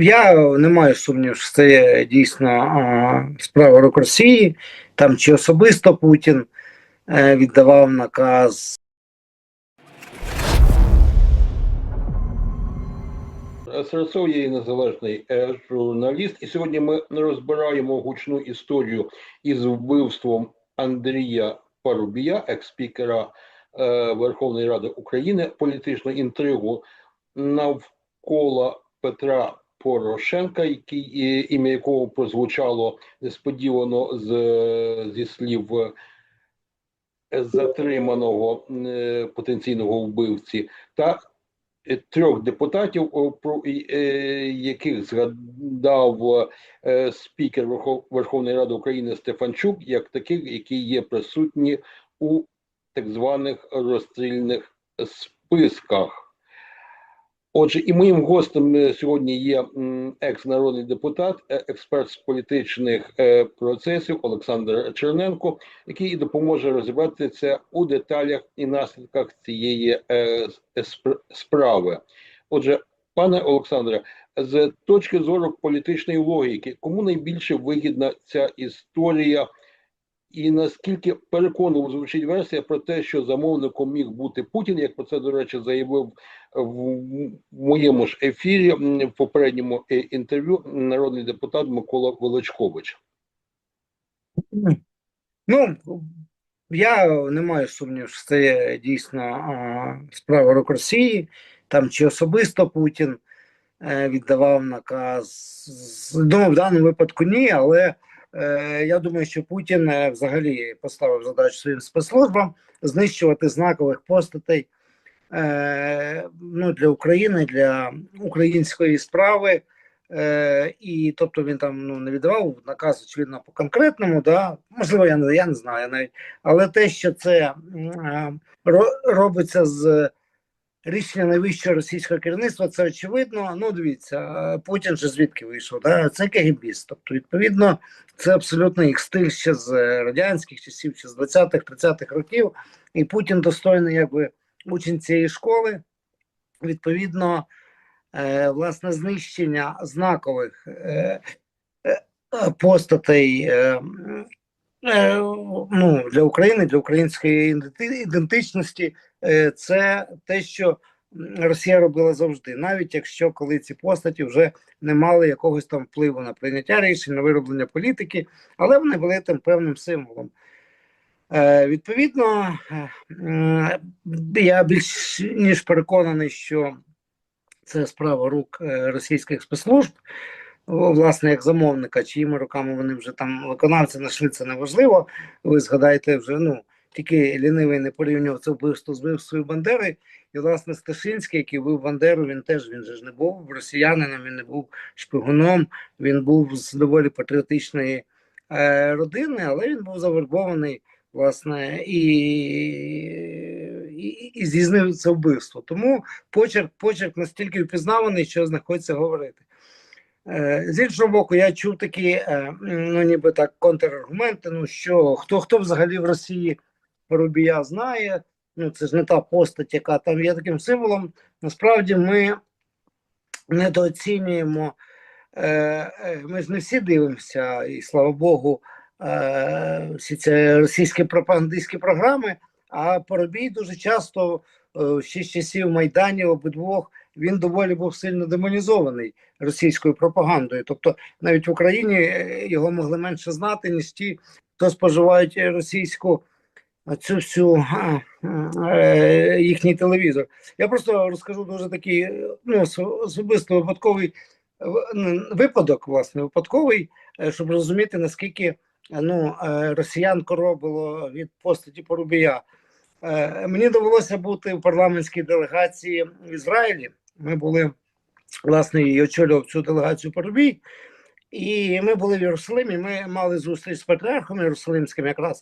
Я не маю сумнів, що це дійсно справа рук Росії, там чи особисто Путін е, віддавав наказ. Сарасов є незалежний е, журналіст, і сьогодні ми розбираємо гучну історію із вбивством Андрія Парубія, екс-спікера е, Верховної Ради України, політичну інтригу навколо Петра Порошенка, який ім'я якого прозвучало несподівано з, зі слів е, затриманого е, потенційного вбивці, та е, трьох депутатів, про яких згадав спікер Верховної Ради України Стефанчук, як таких, які є присутні у так званих розстрільних списках. Отже, і моїм гостем е, сьогодні є екс-народний депутат, е, експерт з політичних е, процесів Олександр Черненко, який допоможе розібратися у деталях і наслідках цієї справи. Отже, пане Олександре, з точки зору політичної логіки, кому найбільше вигідна ця історія, і наскільки переконливо звучить версія про те, що замовником міг бути Путін, як про це, до речі, заявив в моєму ж ефірі в попередньому е, інтерв'ю народний депутат Микола Величкович. Ну, я не маю сумнів, що це дійсно справа рук Росії, там чи особисто Путін е, віддавав наказ. Ну, в даному випадку ні, але я думаю, що Путін е, взагалі поставив задачу своїм спецслужбам знищувати знакових постатей е, ну, для України, для української справи. Е, і тобто він там ну, не віддавав наказ, очевидно, по конкретному, да? можливо, я не, я не знаю навіть. Але те, що це е, робиться з рішення найвищого російського керівництва, це очевидно. Ну, дивіться, е, Путін же звідки вийшов? Да? Це КГБіст. Тобто, відповідно, це абсолютно їх стиль ще з е, радянських часів, ще з 20-х, 30-х років. І Путін достойний якби учень цієї школи. Відповідно, е, власне, знищення знакових е, е, постатей е, е, ну, для України, для української іденти- ідентичності, е, це те, що Росія робила завжди, навіть якщо коли ці постаті вже не мали якогось там впливу на прийняття рішень, на вироблення політики, але вони були тим певним символом. Е, відповідно, е, я більш ніж переконаний, що це справа рук е, російських спецслужб, власне, як замовника, чиїми руками вони вже там виконавці знайшли, це неважливо. Ви згадаєте вже, ну, тільки лінивий не порівнював це вбивство з вбивством Бандери. І, власне, Сташинський, який вбив Бандеру, він теж він же ж не був росіянином, він не був шпигуном, він був з доволі патріотичної е, родини, але він був завербований, власне, і, і, і здійснив це вбивство. Тому почерк, почерк настільки впізнаваний, що знаходиться говорити. Е, З іншого боку, я чув такі, е, ну ніби так, контраргументи, ну що хто хто взагалі в Росії Рубія знає, ну це ж не та постать, яка там є таким символом. Насправді ми недооцінюємо, е, е, ми ж не всі дивимося, і слава Богу, е, всі ці російські пропагандистські програми, а Поробій дуже часто ще з часів Майданів обидвох він доволі був сильно демонізований російською пропагандою. Тобто навіть в Україні його могли менше знати, ніж ті, хто споживають російську цю всю а, е, їхній телевізор. Я просто розкажу дуже такий ну, особисто випадковий випадок, власне, випадковий, е, щоб розуміти, наскільки ну, е, росіян коробило від постаті Порубія. Е, Мені довелося бути в парламентській делегації в Ізраїлі. Ми були, власне, і очолював цю делегацію Парубій. І ми були в Єрусалимі. Ми мали зустріч з патріархом Єрусалимським, якраз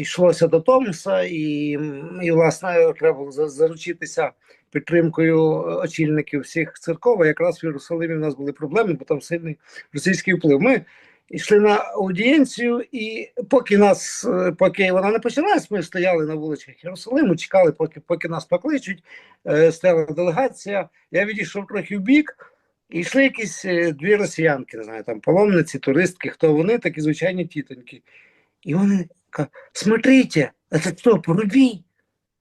йшлося до Томса, і, і власне треба заручитися підтримкою очільників всіх церков. Якраз в Єрусалимі в нас були проблеми, бо там сильний російський вплив. Ми йшли на аудієнцію, і поки нас, е, поки вона не почалась, ми стояли на вулицях Єрусалиму, чекали, поки, поки нас покличуть. Е, стояла делегація. Я відійшов трохи в бік. І йшли якісь е, дві росіянки, не знаю, там паломниці, туристки, хто вони, такі звичайні тітоньки. І вони смотрите, это кто, Порубій?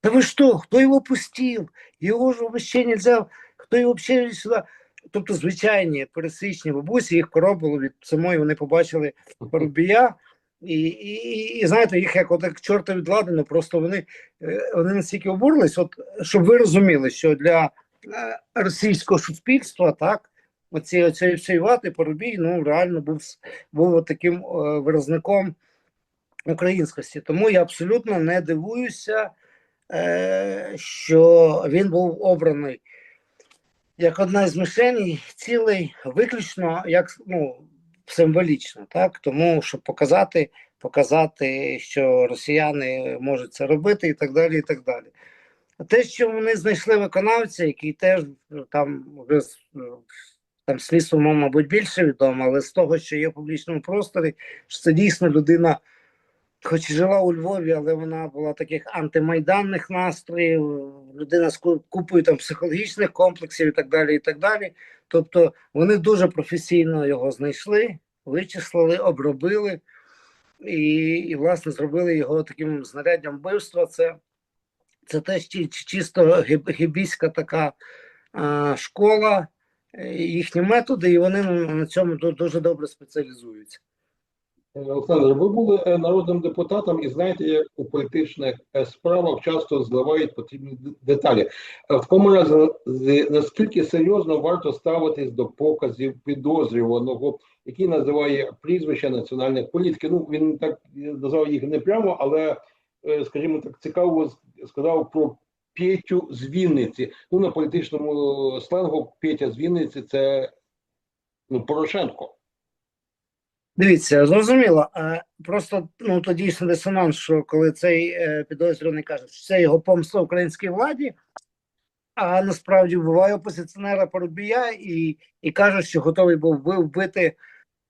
Да вы что, кто его пустил? Його ж вообще нельзя, хто його вообще сюди? Тобто звичайні пересичні бабусі, їх коробило від самої, вони побачили Парубія, і, і, і, знаєте, їх як отак чорта від ладану, просто вони, е, вони настільки обурились, от, щоб ви розуміли, що для е, російського суспільства, так, оці, оцей всій вати Парубій, ну, реально був, був таким е, виразником українськості. Тому я абсолютно не дивуюся, е, що він був обраний як одна з мишеней, цілий виключно як ну, символічно, так? Тому щоб показати, показати, що росіяни можуть це робити, і так далі. і так далі. Те, що вони знайшли виконавця, який теж там вже там слідство, мабуть, більше відомо, але з того, що є в публічному просторі, що це дійсно людина, хоч жила у Львові, але вона була таких антимайданних настроїв, людина з купою там психологічних комплексів і так далі. і так далі. Тобто вони дуже професійно його знайшли, вичислили, обробили і, і власне, зробили його таким знаряддям вбивства. Це, це теж чи- чи- чисто гіб- гібійська така а, школа, е, їхні методи, і вони на цьому дуже добре спеціалізуються. Олександр, ви були е, народним депутатом і знаєте, як у політичних е, справах часто зливають потрібні деталі. Е, В такому разі, наскільки серйозно варто ставитись до показів підозрюваного, який називає прізвища національних політиків? Ну він так назвав їх не прямо, але скажімо так, цікаво сказав про Петю з Вінниці. Ну на політичному сленгу Петя з Вінниці це ну Порошенко. Дивіться, зрозуміло. Просто ну то дійсно дисонанс, що коли цей е, підозрюваний каже, що це його помста українській владі, а насправді вбиває опозиціонера Парубія і, і каже, що готовий був би вбити.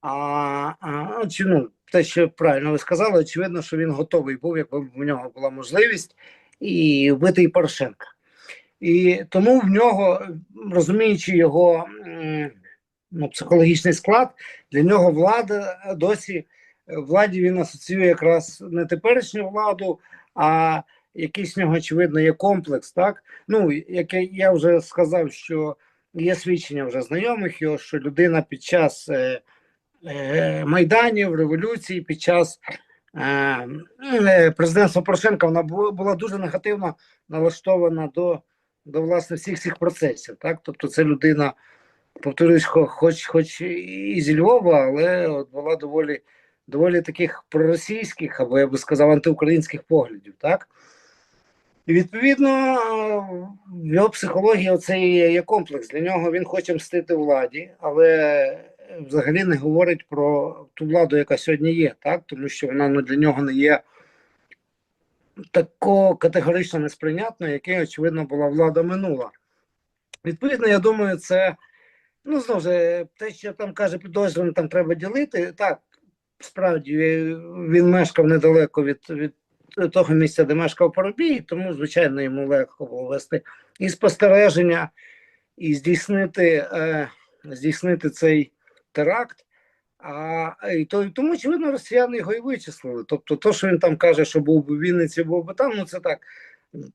А, а чи ну те, що правильно ви сказали, очевидно, що він готовий був, якби в нього була можливість, і вбити і Порошенка. І тому в нього, розуміючи його м, ну, психологічний склад, для нього влада е, досі е, владі він асоціює якраз не теперішню владу, а якийсь в нього, очевидно, є комплекс. Так? Ну, як я- вже сказав, що є свідчення вже знайомих його, що людина під час е, е, майданів, революції, під час е, президентства Порошенка вона була дуже негативно налаштована до, до власне всіх цих процесів. Так? Тобто це людина повторюсь, хоч, хоч і зі Львова, але от була доволі, доволі таких проросійських, або я би сказав, антиукраїнських поглядів, так? І відповідно в його психології оцей є комплекс. Для нього він хоче мстити владі, але взагалі не говорить про ту владу, яка сьогодні є, так? Тому що вона ну, для нього не є тако категорично несприйнятною, якою, очевидно, була влада минула. Відповідно, я думаю, це Ну, знову ж, е, те, що там каже підозрюваний, там треба ділити. Так, справді е, він мешкав недалеко від, від того місця, де мешкав Парубій, тому, звичайно, йому легко було вести і спостереження, і здійснити, е, здійснити цей теракт. А і то, і тому, очевидно, росіяни його і вичислили. Тобто, то, що він там каже, що був би в Вінниці, був би там, ну це так.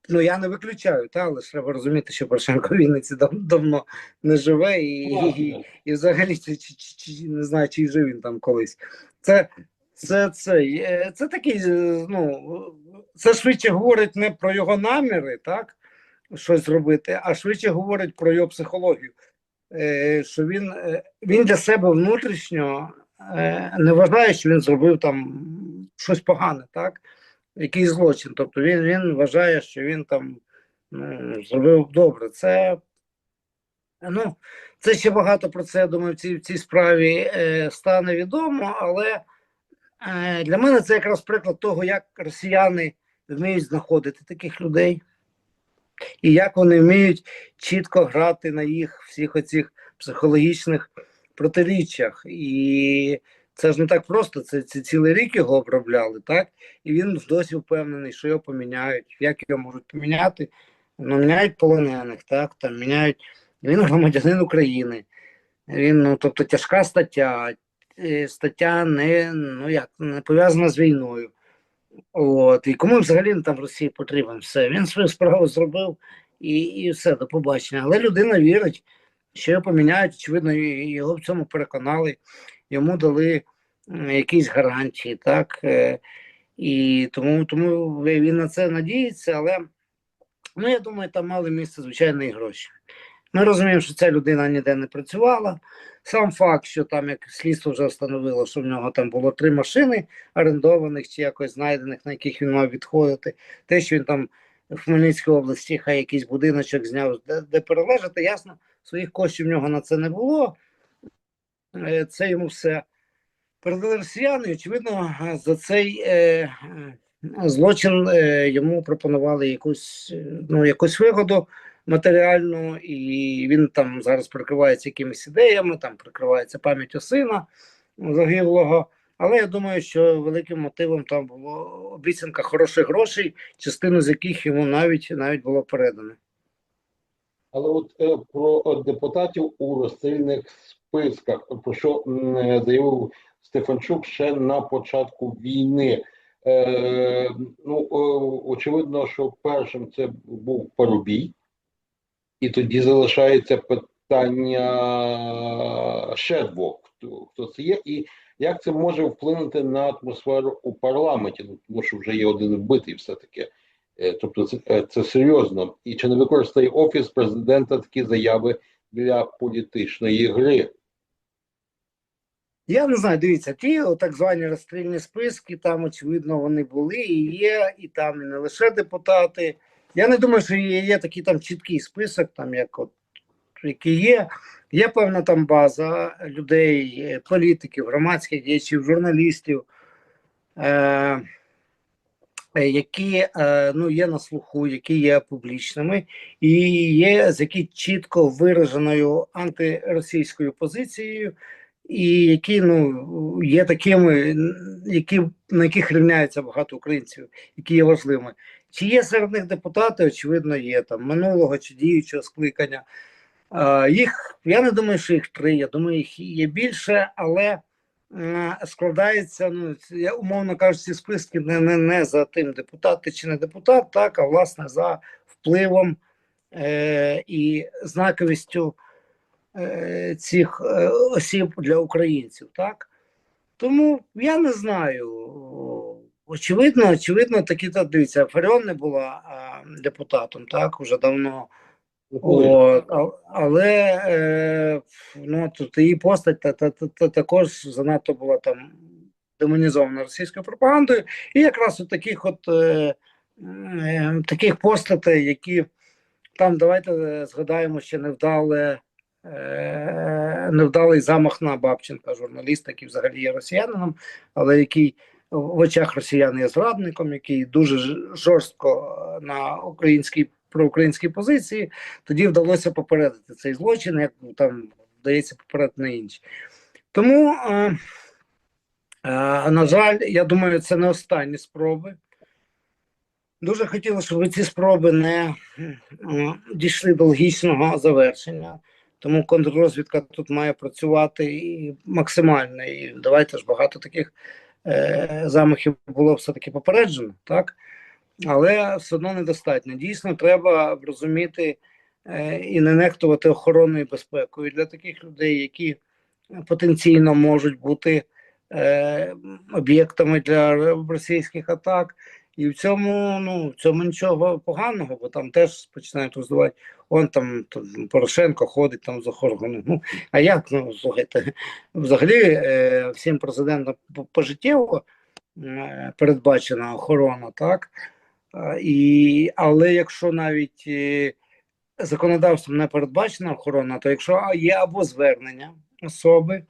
Ну я не виключаю, та, але ж треба розуміти, що Порошенко в Вінниці дав, давно не живе, і, і, і взагалі чи, чи, чи, чи не знаю, чи жив він там колись. Це, це, це, е, це такий, е, ну, це швидше говорить не про його наміри, так, щось зробити, а швидше говорить про його психологію. Е, Що він, е, він для себе внутрішньо е, не вважає, що він зробив там щось погане, так? Якийсь злочин. Тобто він, він вважає, що він там ну, зробив добре. Це Ну, це ще багато про це, я думаю, в цій, в цій справі е, стане відомо, але е, для мене це якраз приклад того, як росіяни вміють знаходити таких людей, і як вони вміють чітко грати на їх всіх оцих психологічних протиріччях. І це ж не так просто, це, це цілий рік його обробляли, так? І він досі впевнений, що його поміняють. Як його можуть поміняти? Ну, міняють полонених, так, там міняють. Він громадянин України. Він, ну, тобто тяжка стаття, е, стаття не, ну як, не пов'язана з війною. От, і кому взагалі там в Росії потрібен все. Він свою справу зробив і, і все, до побачення. Але людина вірить, що його поміняють, очевидно, його в цьому переконали, йому дали якісь гарантії, так. е, І тому, тому він на це надіється, але ну, я думаю, там мали місце, звичайно, і гроші. Ми розуміємо, що ця людина ніде не працювала. Сам факт, що там як слідство вже встановило, що в нього там було три машини орендованих чи якось знайдених, на яких він мав відходити. Те, що він там в Хмельницькій області хай якийсь будиночок зняв, де, де перележати, ясно, своїх коштів в нього на це не було. Е, Це йому все передали росіяни. і, Очевидно, е, за цей е, злочин йому пропонували якусь, ну, якусь вигоду матеріальну, і він там зараз прикривається якимись ідеями, там прикривається пам'яттю сина загиблого. Але я думаю, що великим мотивом там було обіцянка хороших грошей, частину з яких йому навіть навіть було передано. Але от про депутатів у розстрільних списках, про що заявив Стефанчук ще на початку війни. Е, ну, очевидно, що першим це був Парубій, і тоді залишається питання ще двох, хто, хто це є, і як це може вплинути на атмосферу у парламенті, ну, тому що вже є один вбитий все-таки. Е, Тобто це, е, це серйозно. І чи не використає офіс президента такі заяви для політичної гри? Я не знаю, дивіться, ті так звані розстрільні списки, там, очевидно, вони були і є, і там і не лише депутати. Я не думаю, що є, є такий там чіткий список, там як от який є. Є певна там база людей, е, політиків, громадських діячів, журналістів, е, які е, ну, є на слуху, які є публічними, і є з які чітко вираженою антиросійською позицією, і які ну є такими, які на яких рівняється багато українців, які є важливими. Чи є серед них депутати? Очевидно, є там минулого чи діючого скликання. Їх я не думаю, що їх три. Я думаю, їх є більше, але складається. Ну я умовно кажучи, ці списки не, не, не за тим, депутат ти чи не депутат, так а власне за впливом е, і знаковістю цих е, осіб для українців, так? Тому я не знаю. Очевидно, очевидно, такі то дивіться, Фаріон не була а, депутатом, так, уже давно. От, а- але е, ну, тут її постать та, та, та, та, також занадто була там демонізована російською пропагандою. І якраз от таких от е, е, таких постатей, які там давайте е, згадаємо ще невдале, е, невдалий замах на Бабченка, журналіста, який взагалі є росіянином, але який в очах росіян є зрадником, який дуже жорстко е, на українській проукраїнській позиції, тоді вдалося попередити цей злочин, як там вдається попередити на інші. Тому, е, е, на жаль, я думаю, це не останні спроби. Дуже хотілося, щоб ці спроби не е, дійшли до логічного завершення. Тому контррозвідка тут має працювати і максимально. І давайте ж багато таких е, замахів було все-таки попереджено, так? Але все одно недостатньо. Дійсно, треба розуміти е, і не нехтувати охоронною безпекою для таких людей, які потенційно можуть бути е, об'єктами для російських атак. І в цьому ну в цьому нічого поганого, бо там теж починають роздавати. Он там, там Порошенко ходить там з охорону. Ну а як ну слухайте, взагалі е, всім президентам по- пожиттєво е, передбачена охорона, так? А, І, але якщо навіть е, законодавством не передбачена охорона, то якщо є або звернення особи, е,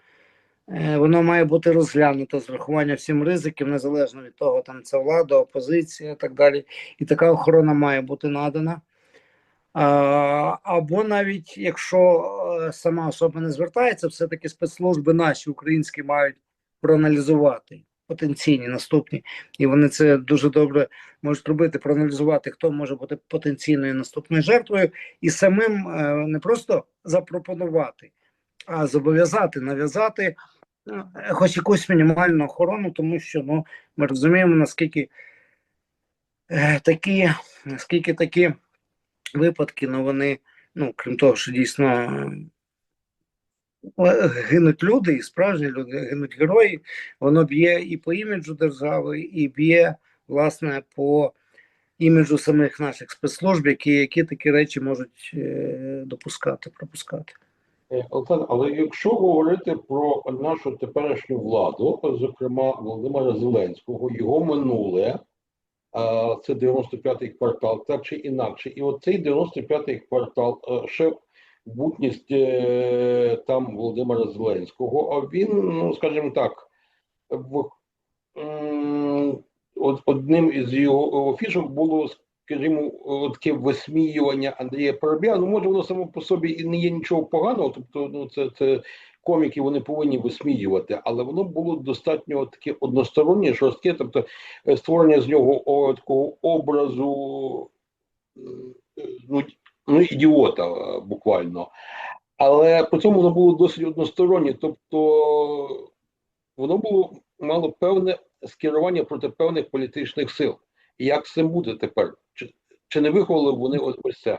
воно має бути розглянуто з врахуванням всім ризиків, незалежно від того, там це влада, опозиція і так далі. І така охорона має бути надана. Або навіть якщо е, сама особа не звертається, все-таки спецслужби наші українські мають проаналізувати потенційні наступні, і вони це дуже добре можуть робити, проаналізувати, хто може бути потенційною наступною жертвою, і самим е, не просто запропонувати, а зобов'язати, нав'язати хоч якусь мінімальну охорону, тому що ну, ми розуміємо, наскільки е, такі, наскільки такі випадки, ну вони, ну, крім того, що дійсно е, гинуть люди, і справжні люди, гинуть герої, воно б'є і по іміджу держави, і б'є, власне, по іміджу самих наших спецслужб, які, які такі речі можуть е, допускати, пропускати. Е, Олександр, але якщо говорити про нашу теперішню владу, зокрема Володимира Зеленського, його минуле, це 95-й квартал, так чи інакше, і оцей 95-й квартал, е, ще бутність е, там Володимира Зеленського, а він, ну скажімо так, в, одним із його фішок було, скажімо, таке висміювання Андрія Парубія. Ну, може, воно само по собі і не є нічого поганого, тобто, ну, це, це коміки вони повинні висміювати, але воно було достатньо таке одностороннє, жорстке, тобто е, створення з нього такого образу ну, ну, ідіота е, буквально. Але при цьому воно було досить одностороннє, тобто воно було мало певне скерування проти певних політичних сил. Як цим буде тепер? Чи, чи не виховали вони ось, це?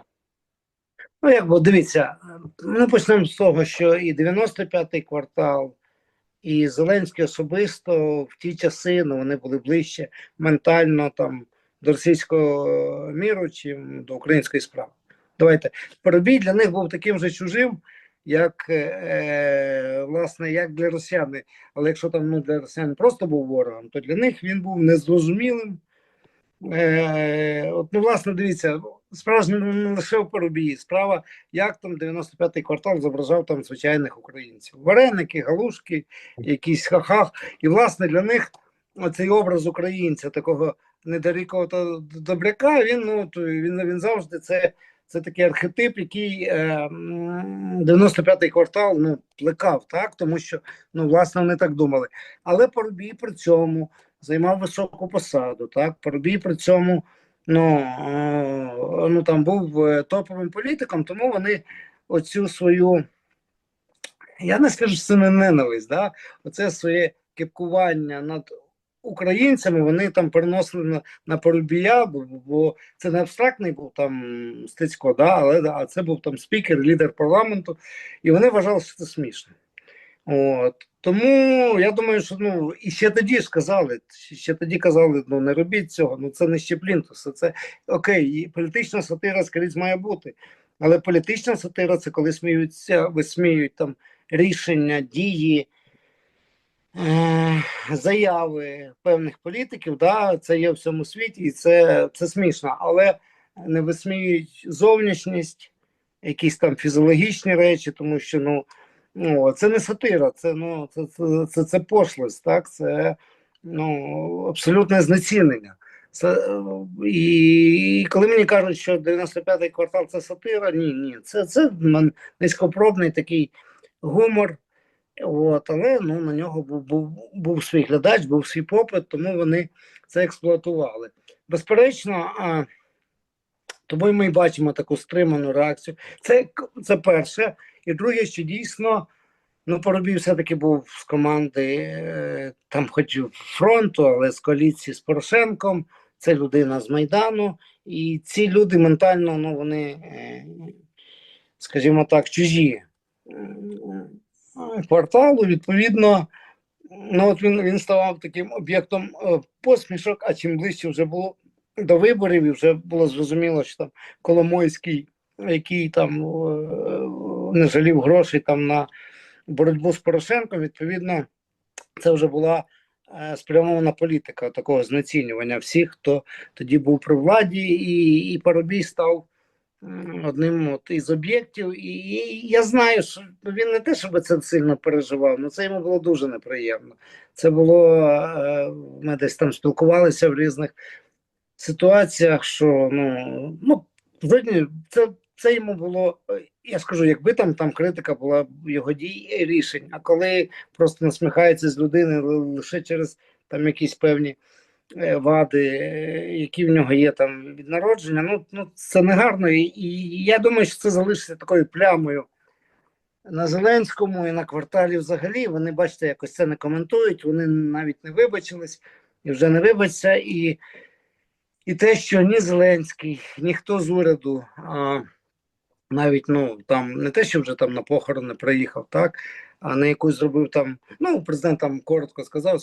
Ну, як би дивіться, ми почнемо з того, що і 95-й квартал, і Зеленський особисто в ті часи ну, вони були ближче ментально там до російського міру, чим до української справи. Давайте Парубій для них був таким же чужим, як е, власне, як для росіян. Але якщо там ну, для росіян просто був ворогом, то для них він був незрозумілим. Е, от, ну, власне, дивіться, справа ж не лише в Парубії, справа, як там 95-й квартал зображав там звичайних українців. Вареники, галушки, якісь хахах. І, власне, для них оцей образ українця, такого недарікого та добряка, він, ну, він, він завжди це, це такий архетип, який е, м, 95-й квартал ну, плекав, так? тому що, ну, власне, вони так думали. Але Парубій при цьому займав високу посаду, так? Парубій при цьому ну, е, ну там був е, топовим політиком, тому вони оцю свою, я не скажу, що це не ненависть, да? оце своє кепкування над українцями, вони там переносили на, на Парубія, бо, це не абстрактний був там Стецько, да? але а це був там спікер, лідер парламенту, і вони вважали, що це смішно. От. Тому я думаю, що ну і ще тоді ж казали, ще тоді казали, ну не робіть цього, ну це не ще плінтуса. Це окей, і політична сатира скрізь має бути. Але політична сатира це коли сміються, висміюють там рішення, дії, е- заяви певних політиків. Да, Це є в всьому світі, і це, це смішно, але не висміюють зовнішність, якісь там фізіологічні речі, тому що ну. Ну, це не сатира, це ну це, це, це, це пошлость, так це ну абсолютне знецінення. Це, е, і коли мені кажуть, що 95-й квартал це сатира, ні, ні, це це низькопробний такий гумор. От, але ну, на нього був, був, був свій глядач, був свій попит, тому вони це експлуатували. Безперечно, а, тому ми бачимо таку стриману реакцію. Це, це перше. І друге, що дійсно, ну, Поробій все-таки був з команди, е, там хоч фронту, але з коаліції з Порошенком, це людина з Майдану. І ці люди ментально, ну, вони, е, скажімо так, чужі е, кварталу, відповідно, ну, от він, він ставав таким об'єктом посмішок, а чим ближче вже було до виборів, і вже було зрозуміло, що там Коломойський, який там е, не жалів грошей там на боротьбу з Порошенком, відповідно, це вже була е, спрямована політика такого знецінювання всіх, хто тоді був при владі, і, і Парубій став одним от із об'єктів. І, і я знаю, що він не те, щоб це сильно переживав, але це йому було дуже неприємно. Це було, е, ми десь там спілкувалися в різних ситуаціях, що ну, ну це, це йому було. е, Я скажу, якби там там критика була його дій і рішень, а коли просто насміхається з людини лише через там якісь певні е, вади, е, які в нього є там від народження, ну, ну це не гарно. І, і я думаю, що це залишиться такою плямою на Зеленському і на кварталі взагалі. Вони, бачите, якось це не коментують, вони навіть не вибачились і вже не вибачаться. І, і те, що ні Зеленський, ніхто з уряду, а, навіть ну там не те, що вже там на похорони приїхав, так, а на якусь зробив там. Ну, президент там коротко сказав,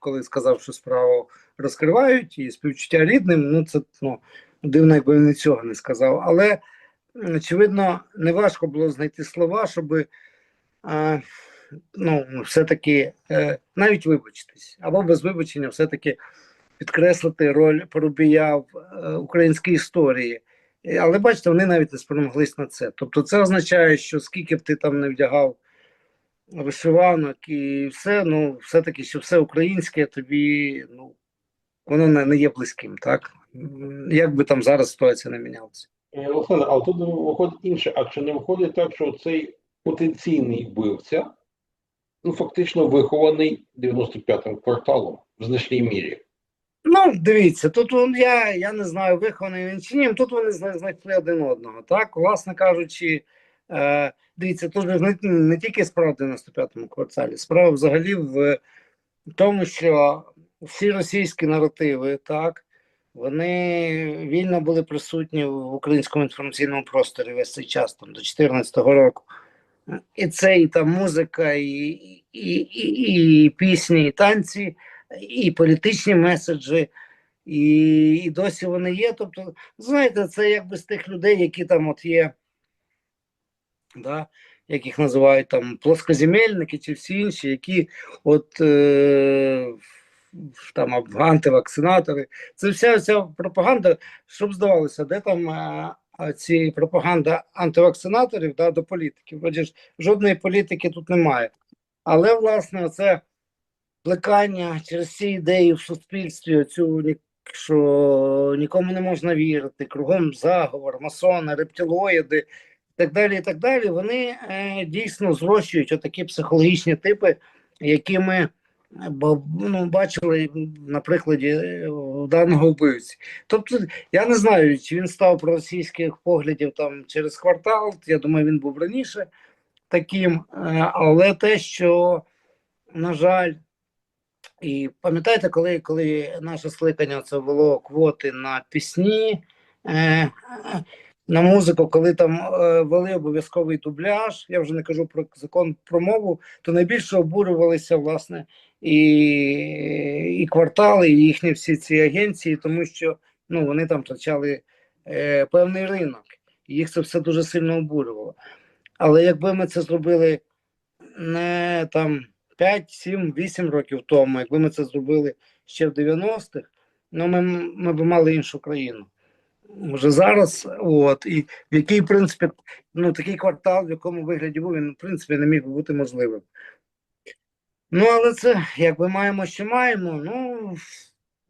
коли сказав, що справу розкривають, і співчуття рідним. Ну, це ну, дивно, якби він цього не сказав. Але очевидно, неважко було знайти слова, щоб е, ну, все-таки е, навіть вибачитись, або без вибачення, все-таки підкреслити роль Порубія в е, українській історії. Але бачите, вони навіть не спромоглись на це. Тобто, це означає, що скільки б ти там не вдягав вишиванок і все, ну все-таки, що все українське тобі, ну воно не, не є близьким, так? Як би там зараз ситуація не мінялася. Олександр, а тут виходить інше, а чи не виходить так, що цей потенційний вбивця, ну фактично вихований 95-м кварталом в значній мірі? Ну, дивіться, тут он, я, я не знаю, вихований він чи ні, тут вони зна- знайшли один одного. Так, власне кажучи, е, дивіться, тут не, не тільки справа в 95-му кварталі, справа взагалі в тому, що всі російські наративи, так, вони вільно були присутні в українському інформаційному просторі весь цей час, там, до 2014 року. І це і там музика, і, і, і, і пісні, і танці, і політичні меседжі, і, і досі вони є. Тобто, знаєте, це якби з тих людей, які там от є, да, їх називають там плоскоземельники чи всі інші, які от е, там антивакцинатори. Це вся ця пропаганда, щоб здавалося, де там е, ці пропаганда антивакцинаторів да, до політиків. Отже, жодної політики тут немає. Але власне це плекання через ці ідеї в суспільстві, цю що нікому не можна вірити, кругом заговор, масони, рептилоїди і так далі. І так далі. Вони е, дійсно зрощують отакі психологічні типи, які ми е, ну, бачили на прикладі е, даного вбивці. Тобто, я не знаю, чи він став проросійських поглядів там через квартал. Я думаю, він був раніше таким, е, але те, що, на жаль, і пам'ятаєте, коли, коли наше скликання це ввело квоти на пісні, е, на музику, коли там е, ввели обов'язковий дубляж, я вже не кажу про закон про мову, то найбільше обурювалися власне і, і квартали, і їхні всі ці агенції, тому що ну, вони там втрачали е, певний ринок. І їх це все дуже сильно обурювало. Але якби ми це зробили не там 5, 7, 8 років тому, якби ми це зробили ще в 90-х, ну ми, ми б мали іншу країну. Може зараз, от, і в який, принципі, ну такий квартал, в якому вигляді був, він, в принципі, не міг би бути можливим. Ну, але це якби маємо, що маємо. Ну,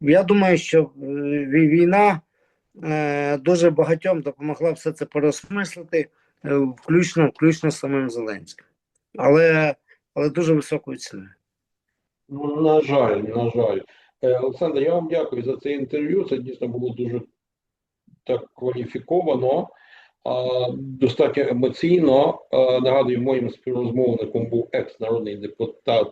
я думаю, що е, війна е, дуже багатьом допомогла все це переосмислити, е, включно, включно самим Зеленським. Але, але дуже високою ціною. Ну, на жаль, на жаль. Е, Олександр, я вам дякую за це інтерв'ю. Це дійсно було дуже так кваліфіковано, достатньо емоційно. Нагадую, моїм співрозмовником був екс-народний депутат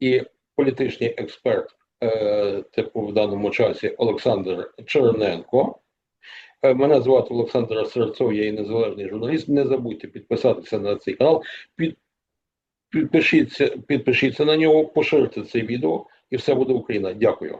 і політичний експерт, е, типу в даному часі Олександр Черненко. Е, Мене звати Олександр Серцов, я є незалежний журналіст. Не забудьте підписатися на цей канал. Під, підпишіться, підпишіться на нього, поширте це відео, і все буде Україна. Дякую.